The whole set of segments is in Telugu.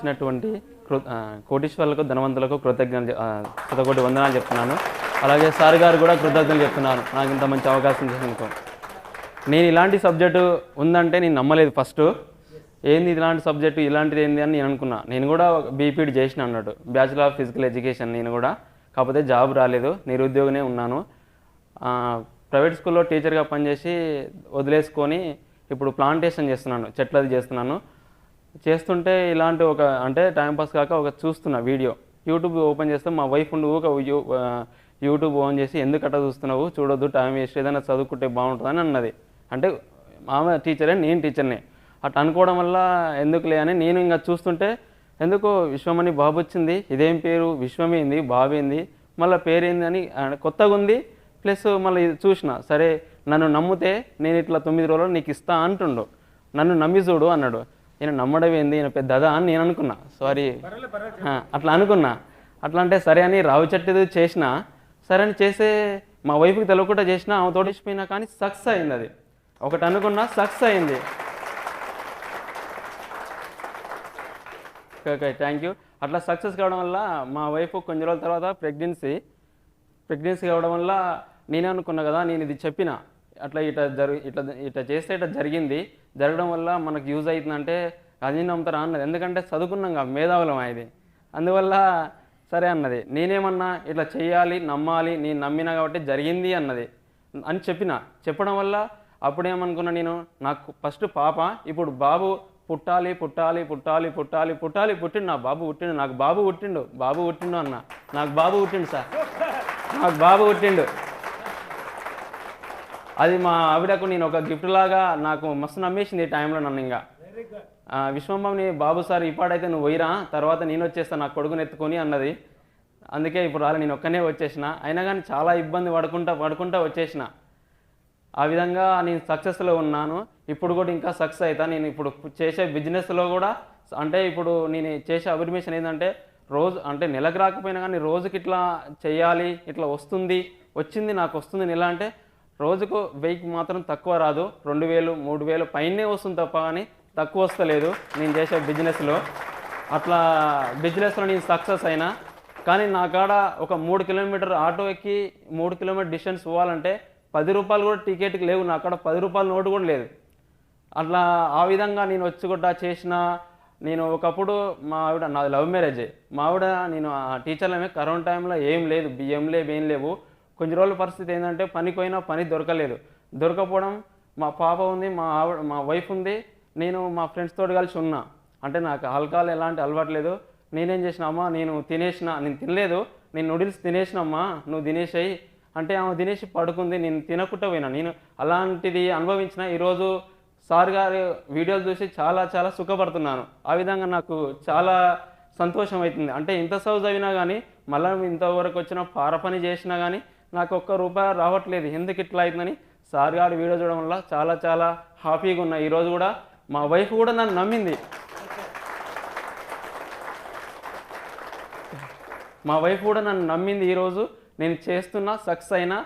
ఇచ్చినటువంటి కోటీశ్వరులకు ధనవంతులకు కృతజ్ఞతలు శతకోటి వందనాలు చెప్తున్నాను. అలాగే సార్ గారు కూడా కృతజ్ఞతలు చెప్తున్నాను నాకు ఇంత మంచి అవకాశం చేసినందుకు. నేను ఇలాంటి సబ్జెక్టు ఉందంటే నేను నమ్మలేదు ఫస్ట్. ఏంది ఇలాంటి సబ్జెక్టు ఇలాంటిది ఏంది అని నేను అనుకున్నా. నేను కూడా బీపీడి చేసిన అన్నట్టు. బ్యాచులర్ ఆఫ్ ఫిజికల్ ఎడ్యుకేషన్ నేను కూడా. కాకపోతే జాబ్ రాలేదు. నిరుద్యోగనే ఉన్నాను. ప్రైవేట్ స్కూల్లో టీచర్గా పనిచేసి వదిలేసుకొని ఇప్పుడు ప్లాంటేషన్ చేస్తున్నాను. చెట్లది చేస్తున్నాను. చేస్తుంటే ఇలాంటి ఒక అంటే టైంపాస్ కాక ఒక చూస్తున్నా వీడియో యూట్యూబ్ ఓపెన్ చేస్తే మా వైఫ్ ఉండి ఒక యూట్యూబ్ ఓన్ చేసి ఎందుకు అట్లా చూస్తున్నావు? చూడొద్దు టైం వేస్ట్ ఏదైనా చదువుకుంటే బాగుంటుందని అన్నది. అంటే ఆమె టీచరే నేను టీచర్నే అట్లా అనుకోవడం వల్ల ఎందుకులే అని నేను ఇంకా చూస్తుంటే ఎందుకో విశ్వమని బాబు వచ్చింది? ఇదేం పేరు? విశ్వమేంది బాబేంది మళ్ళీ పేరేంది అని కొత్తగా ఉంది. ప్లస్ మళ్ళీ ఇది చూసిన సరే నన్ను నమ్మితే నేను ఇట్లా తొమ్మిది రోజులు నీకు ఇస్తా అంటుండు. నన్ను నమ్మి చూడు అన్నాడు. ఈయన నమ్మడం ఏంది? ఈయన పెద్దదా అని నేను అనుకున్నా. సారీ అట్లా అనుకున్నా. అట్లా అంటే సరే అని రావి చెట్టుది చేసిన సరే అని చేసే మా వైఫ్కి తెలియకుండా చేసిన ఆమె తోడిచిపోయినా కానీ సక్సెస్ అయింది అది ఒకటి అనుకున్నా సక్సెస్ అయింది. ఓకే థ్యాంక్ యూ అట్లా సక్సెస్ కావడం వల్ల మా వైఫ్ కొన్ని రోజుల తర్వాత ప్రెగ్నెన్సీ ప్రెగ్నెన్సీ కావడం వల్ల నేనే అనుకున్నా కదా నేను ఇది చెప్పిన. అట్లా ఇట్లా జరు ఇట్లా ఇట్లా చేస్తే ఇట్లా జరిగింది. జరగడం వల్ల మనకు యూజ్ అవుతుందంటే అది నమ్ముతారా అన్నది. ఎందుకంటే చదువుకున్నాం కదా మేధావులం అది అందువల్ల సరే అన్నది. నేనేమన్నా ఇట్లా చేయాలి నమ్మాలి నేను నమ్మినా కాబట్టి జరిగింది అన్నది అని చెప్పిన. చెప్పడం వల్ల అప్పుడేమనుకున్నా నేను నాకు ఫస్ట్ పాప ఇప్పుడు బాబు పుట్టాలి పుట్టాలి పుట్టాలి పుట్టాలి పుట్టాలి పుట్టిండు. నా బాబు పుట్టిండు నాకు బాబు పుట్టిండు బాబు పుట్టిండు అన్న. నాకు బాబు పుట్టిండు సార్. నాకు బాబు పుట్టిండు. అది మా ఆవిడకు నేను ఒక గిఫ్ట్ లాగా నాకు మస్తు నమ్మేసింది ఈ టైంలో నన్ను ఇంకా. విశ్వంబాబుని బాబు సార్ ఇప్పుడైతే నువ్వు పోయిరా తర్వాత నేను వచ్చేస్తాను నా కొడుకుని ఎత్తుకొని అన్నది. అందుకే ఇప్పుడు రాలే నేను ఒక్కనే వచ్చేసిన. అయినా కానీ చాలా ఇబ్బంది పడుకుంటా పడుకుంటా వచ్చేసిన. ఆ విధంగా నేను సక్సెస్లో ఉన్నాను. ఇప్పుడు కూడా ఇంకా సక్సెస్ అవుతా నేను ఇప్పుడు చేసే బిజినెస్లో కూడా అంటే ఇప్పుడు నేను చేసే అభిర్మేషన్ ఏంటంటే రోజు అంటే నెలకు రాకపోయినా కానీ రోజుకి ఇట్లా చేయాలి ఇట్లా వస్తుంది వచ్చింది నాకు వస్తుంది నెల అంటే రోజుకు వెయ్యికి మాత్రం తక్కువ రాదు. రెండు వేలు మూడు వేలు పైనే వస్తుంది తప్ప కానీ తక్కువ వస్తలేదు నేను చేసే బిజినెస్లో. అట్లా బిజినెస్లో నేను సక్సెస్ అయినా కానీ నా కాడ ఒక మూడు కిలోమీటర్ ఆటో ఎక్కి మూడు కిలోమీటర్ డిస్టెన్స్ పోవాలంటే పది రూపాయలు కూడా టికెట్కి లేవు. నా కాడ పది రూపాయల నోటు కూడా లేదు. అట్లా ఆ విధంగా నేను వచ్చి కూడా చేసిన నేను ఒకప్పుడు మా ఆవిడ నాది లవ్ మ్యారేజ్. మా ఆవిడ నేను ఆ టీచర్లమే. కరోనా టైంలో ఏం లేదు బియ్యం లేవు ఏం లేవు. కొన్ని రోజుల పరిస్థితి ఏంటంటే పనికి పోయినా పని దొరకలేదు. దొరకపోవడం మా పాప ఉంది మా ఆవిడ మా వైఫ్ ఉంది నేను మా ఫ్రెండ్స్ తోటి కలిసి ఉన్నా. అంటే నాకు ఆల్కహాల్ ఎలాంటి అలవాటు లేదు. నేనేం చేసిన అమ్మా నేను తినేసిన నేను తినలేదు. నేను నూడిల్స్ తినేసినమ్మా నువ్వు తినేసాయి. అంటే ఆమె తినేసి పడుకుంది నేను తినకుండా పోయినా. నేను అలాంటిది అనుభవించిన ఈరోజు సార్ గారి వీడియోలు చూసి చాలా చాలా సుఖపడుతున్నాను. ఆ విధంగా నాకు చాలా సంతోషం అవుతుంది. అంటే ఇంత సౌజ్ అయినా కానీ మళ్ళీ ఇంతవరకు వచ్చిన పార పని చేసినా కానీ నాకు ఒక్క రూపాయి రావట్లేదు. ఎందుకు ఇట్లా అయిందని సార్ గారు వీడియో చూడడం వల్ల చాలా చాలా హ్యాపీగా ఉన్నాయి ఈరోజు కూడా మా వైఫ్ కూడా నన్ను నమ్మింది. మా వైఫ్ కూడా నన్ను నమ్మింది ఈరోజు నేను చేస్తున్నా సక్సెస్ అయినా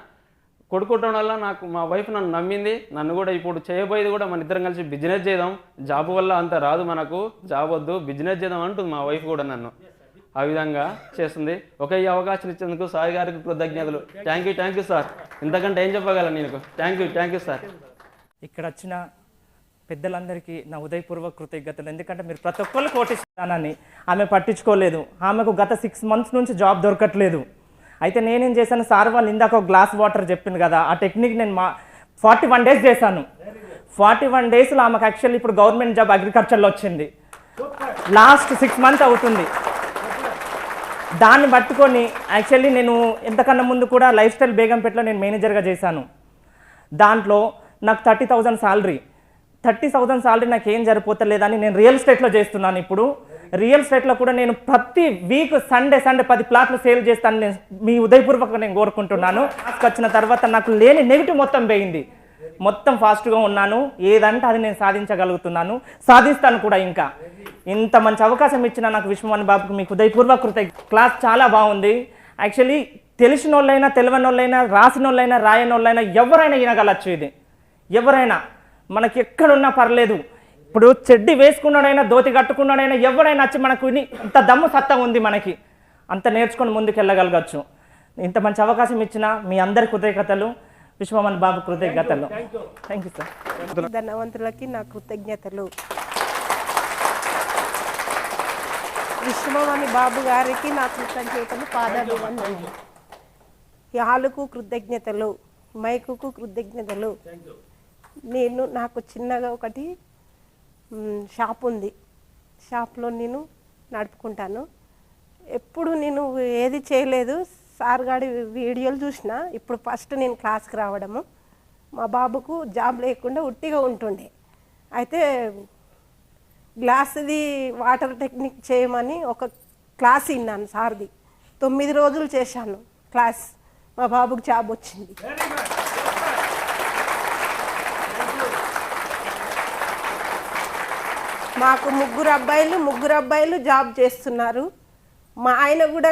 కొడుకోవడం వల్ల నాకు మా వైఫ్ నన్ను నమ్మింది. నన్ను కూడా ఇప్పుడు చేయబోయేది కూడా మన ఇద్దరం కలిసి బిజినెస్ చేద్దాం. జాబ్ వల్ల అంత రాదు మనకు. జాబ్ వద్దు బిజినెస్ చేద్దాం అంటుంది మా వైఫ్ కూడా నన్ను. ఆ విధంగా చేస్తుంది. ఒక ఈ అవకాశం ఇచ్చేందుకు సాయి గారికి కృతజ్ఞతలు. Thank you thank you sir ఇంతకంటే ఏం చెప్పగలను నేను thank you thank you sir ఇక్కడ వచ్చిన పెద్దలందరికీ నా ఉదయపూర్వక కృతజ్ఞతలు. ఎందుకంటే మీరు ప్రతి ఒక్కళ్ళు కోటిస్తానని ఆమె పట్టించుకోలేదు. ఆమెకు గత సిక్స్ మంత్స్ నుంచి జాబ్ దొరకట్లేదు. అయితే నేనేం చేశాను? సార్ వాళ్ళు ఇందాక ఒక గ్లాస్ వాటర్ చెప్పింది కదా ఆ టెక్నిక్ నేను మా ఫార్టీ వన్ డేస్ చేశాను. ఫార్టీ వన్ డేస్లో ఆమెకు యాక్చువల్లీ ఇప్పుడు గవర్నమెంట్ జాబ్ అగ్రికల్చర్లో వచ్చింది. లాస్ట్ సిక్స్ మంత్ అవుతుంది. దాన్ని పట్టుకొని యాక్చువల్లీ నేను ఎంతకన్నా ముందు కూడా లైఫ్ స్టైల్ బేగంపేటలో నేను మేనేజర్గా చేశాను. దాంట్లో నాకు thirty thousand salary. Thirty thousand salary నాకు ఏం సరిపోతలేదని నేను రియల్ ఎస్టేట్లో చేస్తున్నాను ఇప్పుడు. రియల్ ఎస్టేట్లో కూడా నేను ప్రతి వీక్ సండే సండే పది ప్లాట్లు సేల్ చేస్తాను నేను మీ ఉదయపూర్వకంగా నేను కోరుకుంటున్నాను. వచ్చిన తర్వాత నాకు లేని నెగిటివ్ మొత్తం పోయింది. మొత్తం ఫాస్ట్గా ఉన్నాను. ఏదంటే అది నేను సాధించగలుగుతున్నాను. సాధిస్తాను కూడా ఇంకా. ఇంత మంచి అవకాశం ఇచ్చిన నాకు విశ్వమణి బాబుకి మీకు ఉదయపూర్వక క్లాస్ చాలా బాగుంది. యాక్చువల్లీ తెలిసిన వాళ్ళైనా తెలియని వాళ్ళైనా రాసిన వాళ్ళైనా రాయని వాళ్ళైనా ఎవరైనా వినగలచ్చు ఇది. ఎవరైనా. మనకి ఎక్కడున్నా పర్లేదు. ఇప్పుడు చెడ్డి వేసుకున్నాడైనా ధోతి కట్టుకున్నాడైనా ఎవరైనా వచ్చి మనకు విని ఇంత దమ్ము సత్తా ఉంది మనకి. అంత నేర్చుకొని ముందుకు వెళ్ళగలగచ్చు ఇంత మంచి అవకాశం ఇచ్చిన మీ అందరి కృతజ్ఞతలు విశ్వమన్ బాబు కృతజ్ఞతలు. థ్యాంక్ యూ సార్ ధనవంతులకి నా కృతజ్ఞతలు. విశ్వమణి బాబు గారికి నా కృతజ్ఞతలు పాదాభివందనలు. ఈ హాలుకు కృతజ్ఞతలు మైకుకు కృతజ్ఞతలు. నేను నాకు చిన్నగా ఒకటి షాప్ ఉంది. షాప్లో నేను నడుపుకుంటాను. ఎప్పుడు నేను ఏది చేయలేదు సార్ గారి వీడియోలు చూసిన ఇప్పుడు ఫస్ట్ నేను క్లాస్కి రావడము. మా బాబుకు జాబ్ లేకుండా ఉట్టిగా ఉంటుండే. అయితే గ్లాస్ది వాటర్ టెక్నిక్ చేయమని ఒక క్లాస్ విన్నాను సార్ది. తొమ్మిది రోజులు చేశాను క్లాస్. మా బాబుకు జాబ్ వచ్చింది. మాకు ముగ్గురు అబ్బాయిలు ముగ్గురు అబ్బాయిలు జాబ్ చేస్తున్నారు. మా ఆయన కూడా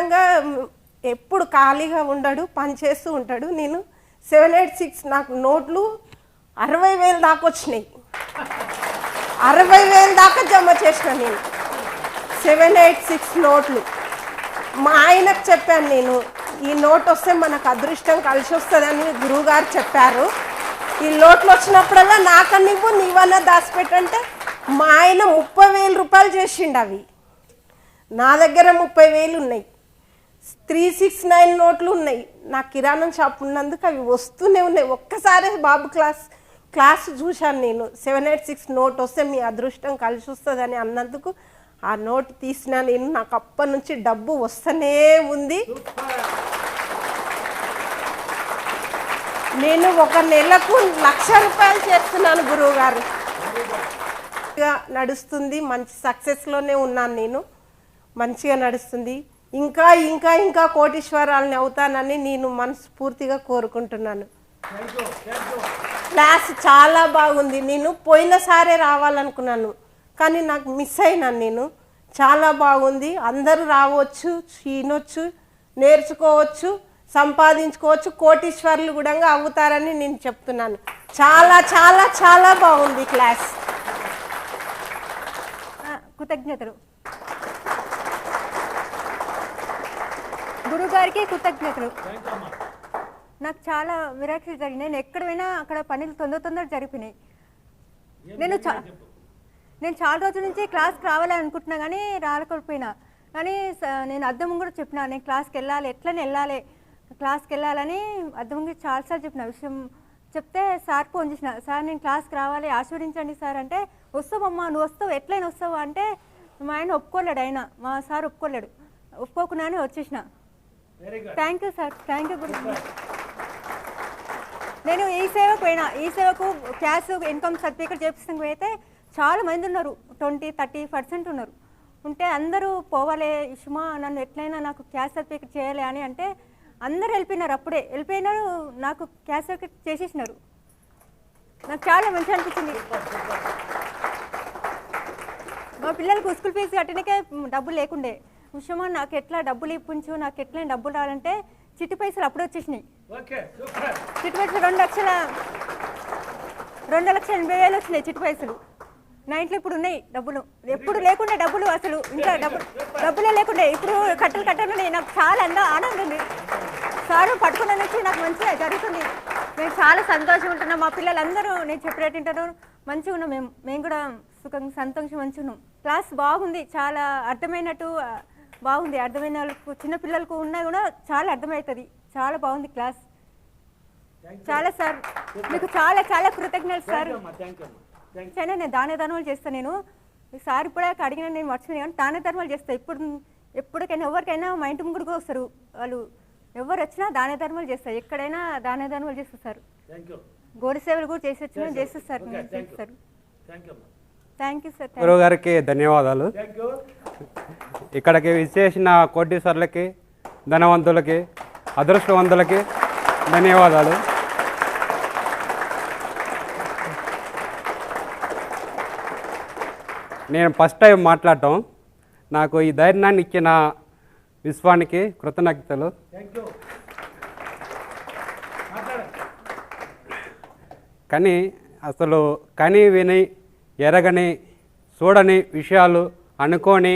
ఎప్పుడు ఖాళీగా ఉండడు పని చేస్తూ ఉంటాడు. నేను సెవెన్ ఎయిట్ సిక్స్ నాకు నోట్లు అరవై వేలు దాకా వచ్చినాయి. అరవై వేలు దాకా జమ చేసిన నేను. సెవెన్ ఎయిట్ సిక్స్ నోట్లు. మా ఆయనకు చెప్పాను నేను ఈ నోట్ వస్తే మనకు అదృష్టం కలిసి వస్తుందని గురువుగారు చెప్పారు. ఈ నోట్లు వచ్చినప్పుడల్లా నాకనివ్వు నీవన్నా దాచిపెట్టంటే మా ఆయన ముప్పై వేల రూపాయలు చేసిండు అవి. నా దగ్గర ముప్పై వేలు ఉన్నాయి. త్రీ సిక్స్ నైన్ నోట్లు ఉన్నాయి నా కిరాణం షాప్ ఉన్నందుకు అవి వస్తూనే ఉన్నాయి. ఒక్కసారి బాబు క్లాస్ క్లాస్ చూశాను నేను. సెవెన్ ఎయిట్ సిక్స్ నోట్ వస్తే మీ అదృష్టం కలిసి వస్తుందని అన్నందుకు ఆ నోట్ తీసిన నేను నాకు అప్పటి నుంచి డబ్బు వస్తూనే ఉంది. నేను ఒక నెలకు లక్ష రూపాయలు చేస్తున్నాను గురువు గారు నడుస్తుంది. మంచి సక్సెస్లోనే ఉన్నాను నేను. మంచిగా నడుస్తుంది. ఇంకా ఇంకా ఇంకా కోటీశ్వరాలని అవుతానని నేను మనస్ఫూర్తిగా కోరుకుంటున్నాను. క్లాస్ చాలా బాగుంది. నేను పోయినసారే రావాలనుకున్నాను. కానీ నాకు మిస్ అయినాను నేను. చాలా బాగుంది. అందరూ రావచ్చు వినొచ్చు నేర్చుకోవచ్చు సంపాదించుకోవచ్చు కోటీశ్వర్లు కూడా అవుతారని నేను చెప్తున్నాను. చాలా చాలా చాలా బాగుంది క్లాస్ కృతజ్ఞతలు. గురుగారికి కృతజ్ఞతలు. నాకు చాలా విరాక్షలు జరిగినాయి. నేను ఎక్కడ పోయినా అక్కడ పనులు తొందర తొందర జరిపినాయి. నేను చా నేను చాలా రోజుల నుంచి క్లాస్కి రావాలని అనుకుంటున్నా కానీ రాలేకపోయినా. కానీ నేను అద్దం కూడా చెప్పిన నేను క్లాస్కి వెళ్ళాలి ఎట్లనే వెళ్ళాలి క్లాస్కి వెళ్ళాలని అద్దం కూడా చాలాసార్లు చెప్పిన. విషయం చెప్తే సార్ ఫోన్ చేసిన సార్ నేను క్లాస్కి రావాలి ఆశీర్వదించండి సార్. అంటే వస్తావమ్మా నువ్వు వస్తావు ఎట్లయినా వస్తావు? అంటే మా ఆయన ఒప్పుకోలేడు ఆయన మా సార్ ఒప్పుకోలేడు. ఒప్పుకోకుండానే వచ్చేసిన. Thank you sir thank you గురు నేను ఈ సేవకు పోయినా ఈ సేవకు క్యాష్ ఇన్కమ్ సర్టిఫికేట్ చేపిస్తానికి పోయితే చాలా మంది ఉన్నారు. ట్వంటీ థర్టీ పర్సెంట్ ఉన్నారు. ఉంటే అందరూ పోవాలి సుమా నన్ను ఎట్లయినా నాకు క్యాష్ సర్టిఫికేట్ చేయాలి అని అంటే అందరూ వెళ్ళిపోయినారు అప్పుడే. వెళ్ళిపోయినారు నాకు క్యాష్ సర్టిఫికేట్ చేసేసినారు. నాకు చాలా మంచిగా అనిపించింది. మా పిల్లలకు స్కూల్ ఫీజు కట్టడానికే డబ్బులు లేకుండే. విషయమా నాకు ఎట్లా డబ్బులు ఇప్పించు నాకు ఎట్లా డబ్బులు రావాలంటే చిట్టి పైసలు అప్పుడే వచ్చేసినాయి. చిట్టి పైసలు రెండు లక్షల రెండు లక్షల ఎనభై వేలు వచ్చినాయి చిట్టి పైసలు. నా ఇంట్లో ఇప్పుడు ఉన్నాయి డబ్బులు. ఎప్పుడు లేకుండా డబ్బులు అసలు. ఇంకా డబ్బులు డబ్బులే లేకుండే. ఇప్పుడు కట్టలు కట్టలు ఉన్నాయి నాకు చాలా అందా ఆనందం ఉంది. సారు పట్టుకున్న నుంచి నాకు మంచిగా జరుగుతుంది. మేము చాలా సంతోషంగా ఉంటున్నాం. మా పిల్లలందరూ నేను చెప్పినట్టు వింటారు మంచిగా ఉన్నాం మేము. మేము కూడా సుఖంగా సంతోషం మంచిగా ఉన్నాం. క్లాస్ బాగుంది. చాలా అర్థమైనట్టు బాగుంది అర్థమైన వాళ్ళకు చిన్న పిల్లలకు ఉన్నా కూడా చాలా అర్థమవుతుంది. చాలా బాగుంది క్లాస్. చాలా సార్ మీకు చాలా చాలా కృతజ్ఞతలు సార్. సరే నేను దాన ధర్మాలు చేస్తాను నేను. సార్ ఇప్పుడే అడిగిన నేను మర్చిపోయాను కానీ దాన ధర్మాలు చేస్తాను ఇప్పుడు ఎప్పటికైనా ఎవరికైనా మా ఇంటి ముందుకు వస్తారు. వాళ్ళు ఎవరు వచ్చినా దాన ధర్మాలు చేస్తారు ఎక్కడైనా దాన ధర్మాలు చేస్తారు సార్. గోడి సేవలు కూడా చేసి వచ్చినా చేస్తారు సార్. థ్యాంక్ యూ సార్ గురువు గారికి ధన్యవాదాలు. ఇక్కడికి విచ్చేసిన కోటీశ్వర్లకి ధనవంతులకి అదృష్టవంతులకి ధన్యవాదాలు. నేను ఫస్ట్ టైం మాట్లాడటం. నాకు ఈ ధైర్యాన్ని ఇచ్చిన విశ్వానికి కృతజ్ఞతలు. కానీ అసలు కని విని ఎరగని చూడని విషయాలు అనుకోని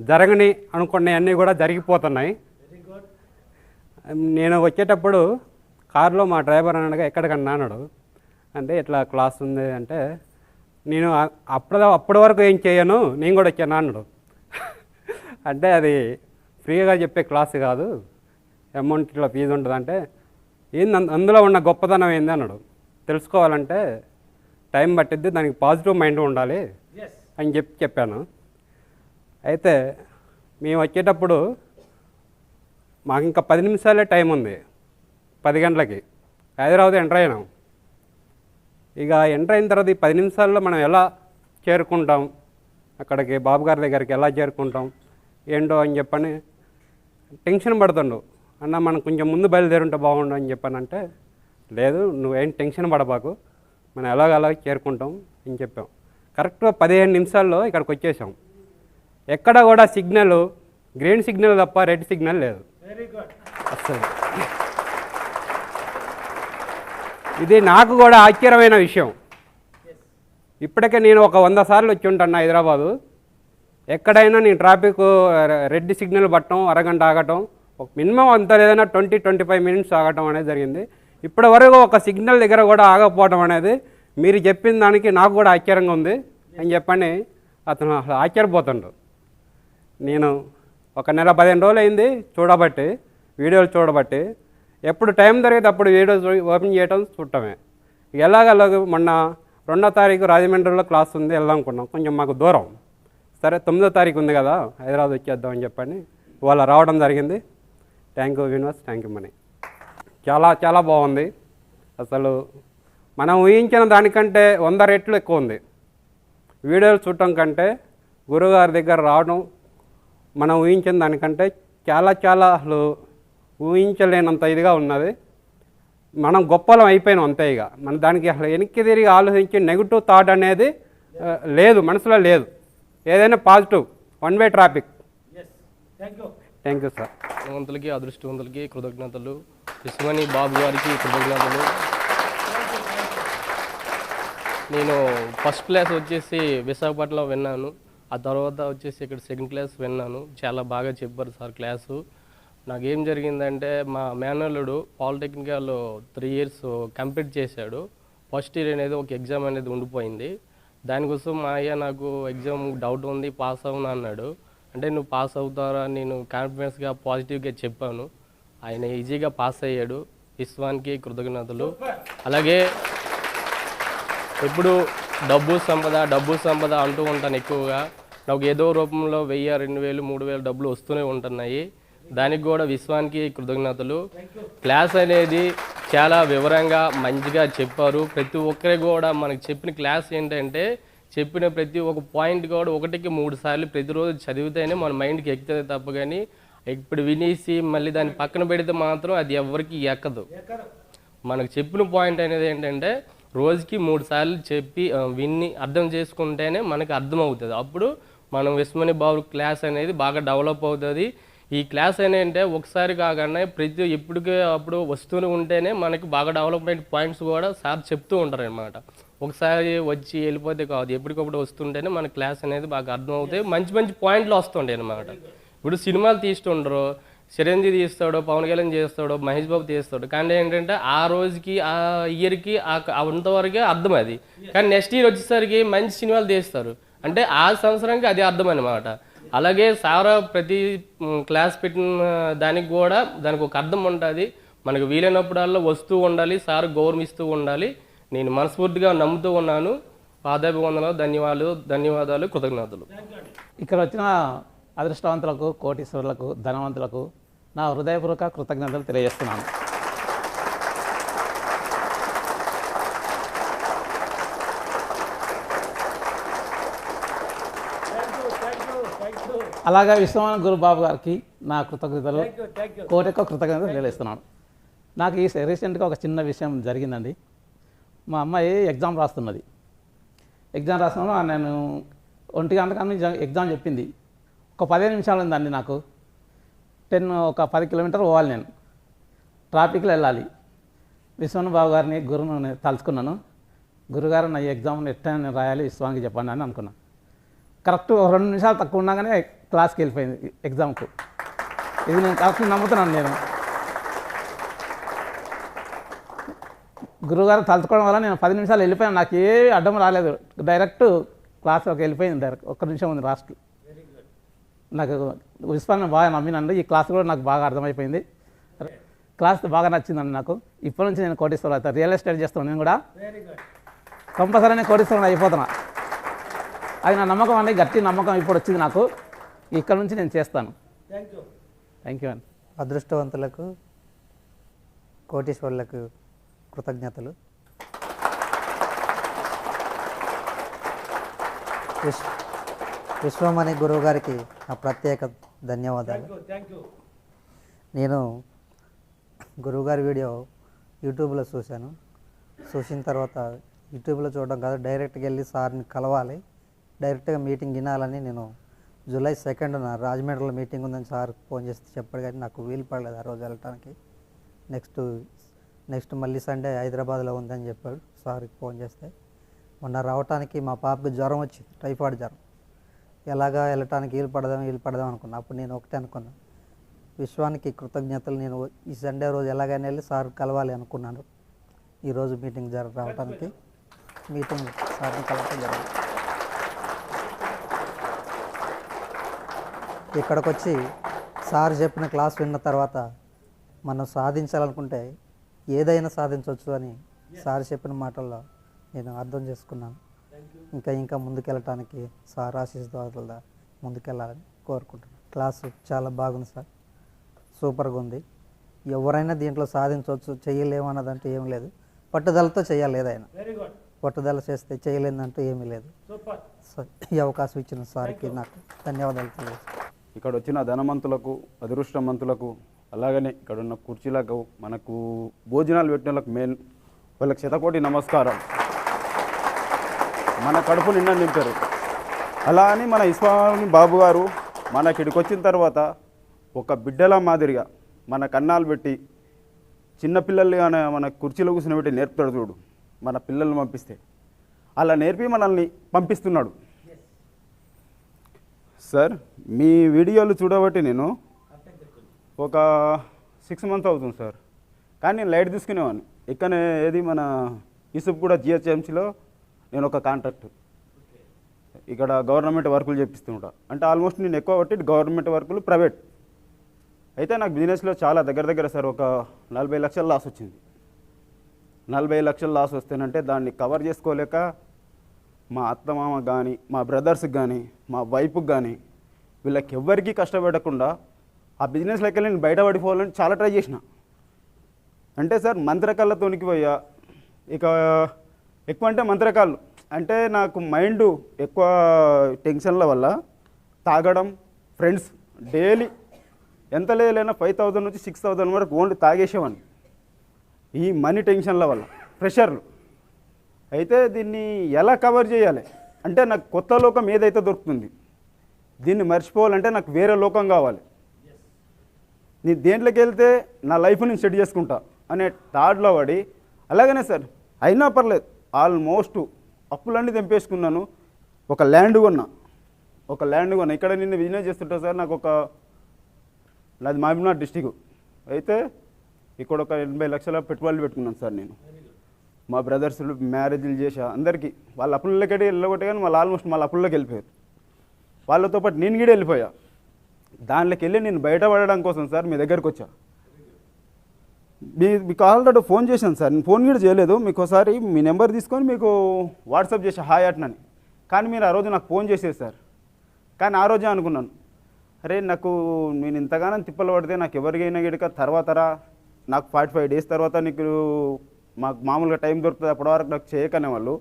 జరగని అనుకున్నవన్నీ కూడా జరిగిపోతున్నాయి. నేను వచ్చేటప్పుడు కారులో మా డ్రైవర్ అన్నాడుగా ఎక్కడికన్నా అన్నాడు. అంటే ఇట్లా క్లాస్ ఉంది? అంటే నేను అప్పుడు అప్పటి వరకు ఏం చేయను నేను కూడా వచ్చాను అన్నాడు. అంటే అది ఫ్రీగా చెప్పే క్లాస్ కాదు. అమౌంట్ ఇట్లా ఫీజు ఉంటుంది అంటే ఏంది అందులో ఉన్న గొప్పతనం ఏంది? అన్నాడు. తెలుసుకోవాలంటే టైం పట్టిద్ది దానికి పాజిటివ్ మైండ్ ఉండాలి అని చెప్పి చెప్పాను. అయితే మేము వచ్చేటప్పుడు మాకు ఇంకా పది నిమిషాలే టైం ఉంది పది గంటలకి. హైదరాబాద్ ఎంటర్ అయినాం. ఇక ఎంటర్ అయిన తర్వాత ఈ పది నిమిషాల్లో మనం ఎలా చేరుకుంటాం? అక్కడికి బాబు గారి దగ్గరికి ఎలా చేరుకుంటాం? ఏంటో అని చెప్పని టెన్షన్ పడుతుండు. అన్న మనం కొంచెం ముందు బయలుదేరుంటే బాగుండు అని చెప్పానంటే లేదు నువ్వేం టెన్షన్ పడబాకు. మనం ఎలాగలా చేరుకుంటాం అని చెప్పాం. కరెక్ట్గా పదిహేను నిమిషాల్లో ఇక్కడికి వచ్చేసాం. ఎక్కడ కూడా సిగ్నల్ గ్రీన్ సిగ్నల్ తప్ప రెడ్ సిగ్నల్ లేదు. అస్సలు. ఇది నాకు కూడా ఆశ్చర్యమైన విషయం. ఇప్పటికే నేను ఒక వంద సార్లు వచ్చి ఉంటాను హైదరాబాదు. ఎక్కడైనా నేను ట్రాఫిక్ రెడ్ సిగ్నల్ పట్టడం అరగంట ఆగటం ఒక మినిమం అంత లేదన్నా ట్వంటీ ట్వంటీ ఫైవ్ మినిట్స్ ఆగటం అనేది జరిగింది. ఇప్పటి వరకు ఒక సిగ్నల్ దగ్గర కూడా ఆగకపోవడం అనేది మీరు చెప్పిన దానికి నాకు కూడా ఆశ్చర్యంగా ఉంది. అని చెప్పని అతను అసలు ఆశ్చర్యపోతుండు. నేను ఒక నెల పదిహేను రోజులు అయింది చూడబట్టి వీడియోలు చూడబట్టి ఎప్పుడు టైం దొరికితే అప్పుడు వీడియోస్ ఓపెన్ చేయడం చూడటమే. ఎలాగలాగ మొన్న రెండో తారీఖు రాజమండ్రిలో క్లాస్ ఉంది వెళ్దామనుకున్నాం కొంచెం మాకు దూరం. సరే తొమ్మిదో తారీఖు ఉంది కదా హైదరాబాద్ వచ్చేద్దాం అని చెప్పని వాళ్ళ రావడం జరిగింది. Thank you universe thank you money చాలా చాలా బాగుంది. అసలు మనం ఊహించిన దానికంటే వంద రెట్లు ఎక్కువ ఉంది. వీడియోలు చూడటం కంటే గురుగారి దగ్గర రావడం మనం ఊహించిన దానికంటే చాలా చాలా అసలు ఊహించలేనంత ఇదిగా ఉన్నది. మనం గొప్పలం అయిపోయినాం అంతే ఇక. మన దానికి అసలు వెనక్కి తిరిగి ఆలోచించి నెగిటివ్ థాట్ అనేది లేదు మనసులో లేదు. ఏదైనా positive one way traffic. Thank you thank you sir అదృష్టవంతులకి అదృష్టవంతులకి కృతజ్ఞతలు. విశ్వమణి బాబు గారికి కృతజ్ఞతలు. నేను ఫస్ట్ క్లాస్ వచ్చేసి విశాఖపట్నంలో విన్నాను. ఆ తర్వాత వచ్చేసి ఇక్కడ సెకండ్ క్లాస్ విన్నాను. చాలా బాగా చెప్పారు సార్ క్లాసు. నాకేం జరిగిందంటే మా మేనల్లుడు పాలిటెక్నికల్ త్రీ ఇయర్స్ కంప్లీట్ చేశాడు. ఫస్ట్ ఇయర్ అనేది ఒక ఎగ్జామ్ అనేది ఉండిపోయింది. దానికోసం మా అయ్య నాకు ఎగ్జామ్ డౌట్ ఉంది పాస్ అవును అన్నాడు. అంటే నువ్వు పాస్ అవుతారా నేను కాన్ఫిడెన్స్గా పాజిటివ్గా చెప్పాను. ఆయన ఈజీగా పాస్ అయ్యాడు. విశ్వానికి కృతజ్ఞతలు. అలాగే ఎప్పుడు డబ్బు సంపద డబ్బు సంపద అంటూ ఉంటాను ఎక్కువగా. నాకు ఏదో రూపంలో వెయ్యి రెండు వేలు మూడు వేలు డబ్బులు వస్తూనే ఉంటున్నాయి. దానికి కూడా విశ్వానికి కృతజ్ఞతలు. క్లాస్ అనేది చాలా వివరంగా మంచిగా చెప్పారు. ప్రతి ఒక్కరి కూడా మనకు చెప్పిన క్లాస్ ఏంటంటే చెప్పిన ప్రతి ఒక్క పాయింట్ కూడా ఒకటికి మూడు సార్లు ప్రతిరోజు చదివితేనే మన మైండ్కి ఎక్కుతుంది తప్ప కానీ ఇప్పుడు వినేసి మళ్ళీ దాన్ని పక్కన పెడితే మాత్రం అది ఎవరికి ఎక్కదు. మనకు చెప్పిన పాయింట్ అనేది ఏంటంటే రోజుకి మూడు సార్లు చెప్పి విన్ని అర్థం చేసుకుంటేనే మనకి అర్థం అవుతుంది అప్పుడు మనం విస్మని బాబు క్లాస్ అనేది బాగా డెవలప్ అవుతుంది. ఈ క్లాస్ ఏంటంటే ఒకసారి కాకుండా ప్రతి ఎప్పటికే అప్పుడు వస్తూనే ఉంటేనే మనకి బాగా డెవలప్మెంట్ పాయింట్స్ కూడా సార్ చెప్తూ ఉంటారు అనమాట ఒకసారి వచ్చి వెళ్ళిపోతే కాదు ఎప్పటికప్పుడు వస్తుంటేనే మన క్లాస్ అనేది బాగా అర్థం అవుతాయి మంచి మంచి పాయింట్లు వస్తుంటాయి అనమాట ఇప్పుడు సినిమాలు తీస్తుండ్రు చిరంజీవి తీస్తాడు పవన్ కళ్యాణ్ చేస్తాడు మహేష్ బాబు తీస్తాడు కానీ ఏంటంటే ఆ రోజుకి ఆ ఇయర్కి ఆ అంతవరకే అర్థం అది. కానీ నెక్స్ట్ ఇయర్ వచ్చేసరికి మంచి సినిమాలు తీస్తారు. అంటే ఆ సంవత్సరానికి అది అర్థం అనమాట అలాగే సారా ప్రతి క్లాస్ పెట్టిన దానికి కూడా దానికి ఒక అర్థం ఉంటుంది. మనకు వీలైనప్పుడల్లా వస్తూ ఉండాలి సార్ గౌరవిస్తూ ఉండాలి. నేను మనస్ఫూర్తిగా నమ్ముతూ ఉన్నాను. పాదాభివందనాలు ధన్యవాదాలు ధన్యవాదాలు కృతజ్ఞతలు. ఇక్కడ వచ్చిన అదృష్టవంతులకు కోటీశ్వరులకు ధనవంతులకు నా హృదయపూర్వక కృతజ్ఞతలు తెలియజేస్తున్నాను. అలాగే విశ్వమాన గురుబాబు గారికి నా కృతజ్ఞతలు. కోటిక కృతజ్ఞతలు తెలియజేస్తున్నాను. నాకు ఈ రీసెంట్గా ఒక చిన్న విషయం జరిగిందండి. మా అమ్మాయి ఎగ్జామ్ రాస్తున్నది. ఎగ్జామ్ రాస్తున్నాను నేను ఒంటి గంట కానీ ఎగ్జామ్ చెప్పింది. ఒక పదిహేను నిమిషాలు ఉందండి నాకు. టెన్ ఒక పది కిలోమీటర్ పోవాలి నేను. ట్రాఫిక్లో వెళ్ళాలి. విశ్వన్ బాబు గారిని గురువుని నేను తలుచుకున్నాను. గురుగారు నా ఈ ఎగ్జామ్ ఎట్లా నేను రాయాలి విశ్వానికి చెప్పండి అని అనుకున్నాను కరెక్ట్ రెండు నిమిషాలు తక్కువ ఉండగానే క్లాస్కి వెళ్ళిపోయింది ఎగ్జామ్కు. ఇది నేను కరెక్ట్ నమ్ముతున్నాను నేను. గురువుగారు తలుచుకోవడం వల్ల నేను పది నిమిషాలు వెళ్ళిపోయాను. నాకు ఏ అడ్డం రాలేదు. డైరెక్ట్ క్లాస్లోకి వెళ్ళిపోయింది డైరెక్ట్. ఒక్క నిమిషం ఉంది లాస్ట్ నాకు విశ్వాన్ని బాగా నమ్మినండి. ఈ క్లాస్ కూడా నాకు బాగా అర్థమైపోయింది. క్లాస్ బాగా నచ్చిందండి నాకు. ఇప్పటి నుంచి నేను కోటీశ్వరం అవుతాను రియల్ ఎస్టేట్ చేస్తాను నేను కూడా. కంపల్సరీ నేను కోటీశ్వరం అయిపోతున్నా. అది నా నమ్మకం అండి. గట్టి నమ్మకం ఇప్పుడు వచ్చింది నాకు. ఇక్కడ నుంచి నేను చేస్తాను. థ్యాంక్ యూ అండి అదృష్టవంతులకు కోటీశ్వరులకు కృతజ్ఞతలు. విశ్వ విశ్వమణి గురువు గారికి నా ప్రత్యేక ధన్యవాదాలు. నేను గురువుగారి వీడియో యూట్యూబ్లో చూశాను. చూసిన తర్వాత యూట్యూబ్లో చూడడం కాదు డైరెక్ట్గా వెళ్ళి సార్ని కలవాలి. డైరెక్ట్గా మీటింగ్ వినాలని నేను జూలై సెకండ్న రాజమండ్రిలో మీటింగ్ ఉందని సార్ ఫోన్ చేస్తే చెప్పాడు కానీ నాకు వీలు పడలేదు ఆ రోజు వెళ్ళటానికి. నెక్స్ట్ నెక్స్ట్ మళ్ళీ సండే హైదరాబాద్లో ఉందని చెప్పాడు సార్కి ఫోన్ చేస్తే. మొన్న రావటానికి మా పాపకి జ్వరం వచ్చింది టైఫాయిడ్ జ్వరం. ఎలాగా వెళ్ళటానికి వీలు పడదాం వీలు పడదాం అనుకున్నా. అప్పుడు నేను ఒకటే అనుకున్నాను విశ్వానికి కృతజ్ఞతలు నేను ఈ సండే రోజు ఎలాగైనా వెళ్ళి సార్ కలవాలి అనుకున్నాను. ఈరోజు మీటింగ్ జర రావడానికి మీటింగ్ సార్ని కలవటం జరిగింది ఇక్కడికి వచ్చి సార్ చెప్పిన క్లాస్ విన్న తర్వాత మనం సాధించాలనుకుంటే ఏదైనా సాధించవచ్చు అని సార్ చెప్పిన మాటల్లో నేను అర్థం చేసుకున్నాను. ఇంకా ఇంకా ముందుకెళ్ళటానికి సార్ ఆశీస్సుల ముందుకెళ్ళాలని కోరుకుంటున్నాను. క్లాసు చాలా బాగుంది సార్. సూపర్గా ఉంది. ఎవరైనా దీంట్లో సాధించవచ్చు చేయలేము అన్నదంటూ ఏం లేదు. పట్టుదలతో చేయాలి ఏదైనా పట్టుదల చేస్తే చేయలేదంటూ ఏమీ లేదు. సో ఈ అవకాశం ఇచ్చిన సార్కి నాకు ధన్యవాదాలు తెలియజేస్తాను ఇక్కడ వచ్చిన ధనవంతులకు అదృష్టవంతులకు అలాగనే ఇక్కడ ఉన్న కుర్చీలకు మనకు భోజనాలు పెట్టిన మెయిన్ వాళ్ళకి శతకోటి నమస్కారం. మన కడుపు నిన్న నింపారు. అలా అని మన ఇస్వామి బాబు గారు మన ఇక్కడికి వచ్చిన తర్వాత ఒక బిడ్డల మాదిరిగా మన కన్నాలు పెట్టి చిన్నపిల్లలుగానే మన మన కుర్చీలో కూర్చుని నేర్పుతాడు చూడు మన పిల్లల్ని పంపిస్తే. అలా నేర్పి మనల్ని పంపిస్తున్నాడు. సార్ మీ వీడియోలు చూడబట్టి నేను ఒక సిక్స్ మంత్ అవుతుంది సార్. కానీ నేను లైట్ తీసుకునేవాడిని. ఇక్కడనే ఏది మన ఇసుప్ కూడా జిహెచ్ఎంసీలో నేను ఒక కాంట్రాక్ట్. ఇక్కడ గవర్నమెంట్ వర్కులు చేపిస్తుంటా. అంటే ఆల్మోస్ట్ నేను ఎక్కువ పట్టి గవర్నమెంట్ వర్కులు ప్రైవేట్. అయితే నాకు బిజినెస్లో చాలా దగ్గర దగ్గర సార్ ఒక నలభై లక్షల లాస్ వచ్చింది. నలభై లక్షల లాస్ వస్తేనంటే దాన్ని కవర్ చేసుకోలేక మా అత్తమామ కానీ మా బ్రదర్స్కి కానీ మా వైఫ్కి కానీ వీళ్ళకి ఎవ్వరికీ కష్టపెట్టకుండా ఆ బిజినెస్లోకి వెళ్ళి నేను బయటపడిపోవాలని చాలా ట్రై చేసిన. అంటే సార్ మంత్రకాళ్ళతోనికి పోయా ఇక ఎక్కువ అంటే మంత్రకాళ్ళు. అంటే నాకు మైండ్ ఎక్కువ టెన్షన్ల వల్ల తాగడం ఫ్రెండ్స్ డైలీ ఎంత లేదైనా ఫైవ్ థౌజండ్ నుంచి సిక్స్ థౌజండ్ వరకు ఓన్లీ తాగేసేవాడిని ఈ మనీ టెన్షన్ల వల్ల ప్రెషర్లు. అయితే దీన్ని ఎలా కవర్ చేయాలి? అంటే నాకు కొత్త లోకం ఏదైతే దొరుకుతుంది దీన్ని మర్చిపోవాలంటే నాకు వేరే లోకం కావాలి. నేను దేంట్లోకి వెళ్తే నా లైఫ్ నేను సెట్ చేసుకుంటా అనే థాట్లో పడి అలాగనే సార్ అయినా పర్లేదు ఆల్మోస్ట్ అప్పులన్నీ తెంపేసుకున్నాను. ఒక ల్యాండ్ కొన్నా ఒక ల్యాండ్ కొన్నా. ఇక్కడ నిన్న బిజినెస్ చేస్తుంటా సార్ నాకు ఒక నాది మహబూబ్నాథ్ డిస్టిక్. అయితే ఇక్కడ ఒక ఎనభై లక్షల పెట్టుబడులు పెట్టుకున్నాను సార్ నేను. మా బ్రదర్స్ మ్యారేజ్లు చేసా అందరికీ. వాళ్ళ అప్పుల్లోకి వెళ్ళగొట్టే కానీ వాళ్ళు ఆల్మోస్ట్ వాళ్ళ అప్పుల్లోకి వెళ్ళిపోయారు. వాళ్ళతో పాటు నేను కూడా వెళ్ళిపోయా. దాంట్లోకి వెళ్ళి నేను బయటపడడం కోసం సార్ మీ దగ్గరికి వచ్చా. మీ మీకు ఆల్రెడీ ఫోన్ చేశాను సార్. నేను ఫోన్ కూడా చేయలేదు. మీకు ఒకసారి మీ నెంబర్ తీసుకొని మీకు వాట్సాప్ చేసా హాయ్ అట్నని కానీ మీరు ఆ రోజు నాకు ఫోన్ చేసేది సార్. కానీ ఆ రోజే అనుకున్నాను. అరే నాకు నేను ఇంతగానో తిప్పలు పడితే నాకు ఎవరికైనా గిడక తర్వాత రా. నాకు ఫార్టీ ఫైవ్ డేస్ తర్వాత నీకు మాకు మామూలుగా టైం దొరుకుతుంది అప్పటి వరకు నాకు చేయకనే వాళ్ళు.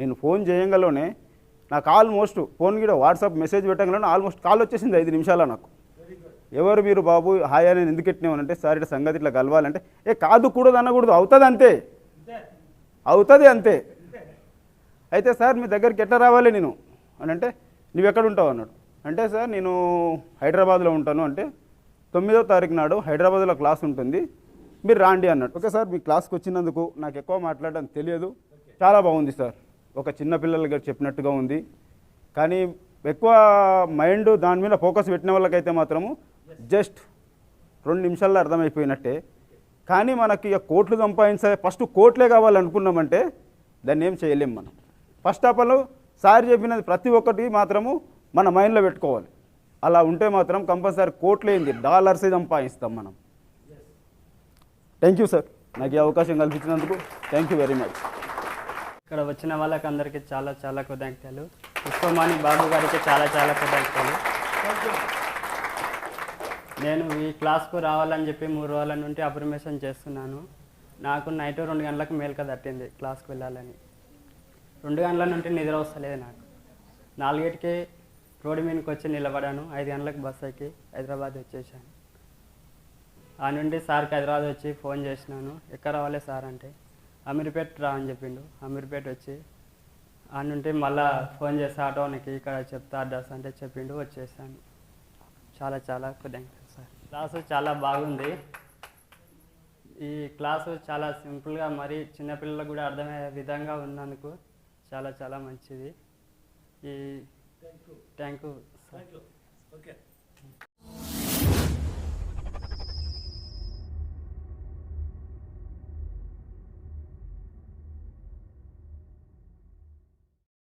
నేను ఫోన్ చేయంగానే నాకు ఆల్మోస్ట్ ఫోన్ కూడా వాట్సాప్ మెసేజ్ పెట్టగానే ఆల్మోస్ట్ కాల్ వచ్చేసింది ఐదు నిమిషాల నాకు. ఎవరు మీరు బాబు హాయ్ అని ఎందుకు ఎట్టినామనంటే సార్ ఇట్లా సంగతి ఇట్లా కలవాలంటే. ఏ కాదు కూడదు అనకూడదు అవుతుంది అంతే. అవుతుంది అంతే. అయితే సార్ మీ దగ్గరికి ఎట్లా రావాలి నేను? అని అంటే నువ్వు ఎక్కడ ఉంటావు? అన్నాడు. అంటే సార్ నేను హైదరాబాద్లో ఉంటాను అంటే తొమ్మిదో తారీఖు నాడు హైదరాబాద్లో క్లాస్ ఉంటుంది. మీరు రాండి అన్నాడు ఓకే సార్ మీ క్లాస్కి వచ్చినందుకు నాకు ఎక్కువ మాట్లాడడం తెలియదు. చాలా బాగుంది సార్. ఒక చిన్న పిల్లలకి చెప్పినట్టుగా ఉంది. కానీ ఎక్కువ మైండ్ దాని మీద ఫోకస్ పెట్టిన వాళ్ళకైతే మాత్రము జస్ట్ రెండు నిమిషాల్లో అర్థమైపోయినట్టే. కానీ మనకి ఇక కోట్లు సంపాదించే ఫస్ట్ కోట్లే కావాలనుకున్నామంటే దాన్ని ఏం చేయలేం మనం. ఫస్ట్ ఆఫ్ ఆల్ సార్ చెప్పినది ప్రతి ఒక్కటి మాత్రము మన మైండ్లో పెట్టుకోవాలి. అలా ఉంటే మాత్రం కంపల్సరీ కోట్లేంది డాలర్సే సంపాదిస్తాం మనం. థ్యాంక్ యూ సార్ నాకు ఈ అవకాశం కల్పించినందుకు థ్యాంక్ యూ వెరీ మచ్ ఇక్కడ వచ్చిన వాళ్ళకి అందరికీ చాలా చాలా కృతజ్ఞతలు. పుష్పమాని బాబు గారికి చాలా చాలా కృతజ్ఞతలు. నేను ఈ క్లాస్కు రావాలని చెప్పి మూడు రోజుల నుండి అప్రిమేషన్ చేస్తున్నాను. నాకు నైట్ రెండు గంటలకు మేల్క తట్టింది క్లాస్కి వెళ్ళాలని. రెండు గంటల నుండి నిద్ర వస్తలేదు నాకు. నాలుగేటికి రోడ్డు మీదకి వచ్చి నిలబడాను. ఐదు గంటలకు బస్ ఎక్కి హైదరాబాద్ వచ్చేసాను. ఆ నుండి సార్కి హైదరాబాద్ వచ్చి ఫోన్ చేసినాను ఎక్కడ రావాలి సార్ అంటే అమీర్పేట రా అని చెప్పిండు. అమీర్పేట వచ్చి ఆ నుండి మళ్ళా ఫోన్ చేసి ఆటోనికి ఇక్కడ చెప్తా అడ్రస్ అంటే చెప్పిండు వచ్చేసాను. చాలా చాలా కృతజ్ఞతలు సార్. క్లాసు చాలా బాగుంది. ఈ క్లాసు చాలా సింపుల్గా మరి చిన్నపిల్లలకు కూడా అర్థమయ్యే విధంగా ఉన్నందుకు చాలా చాలా మంచిది. ఈ థ్యాంక్ యూ సార్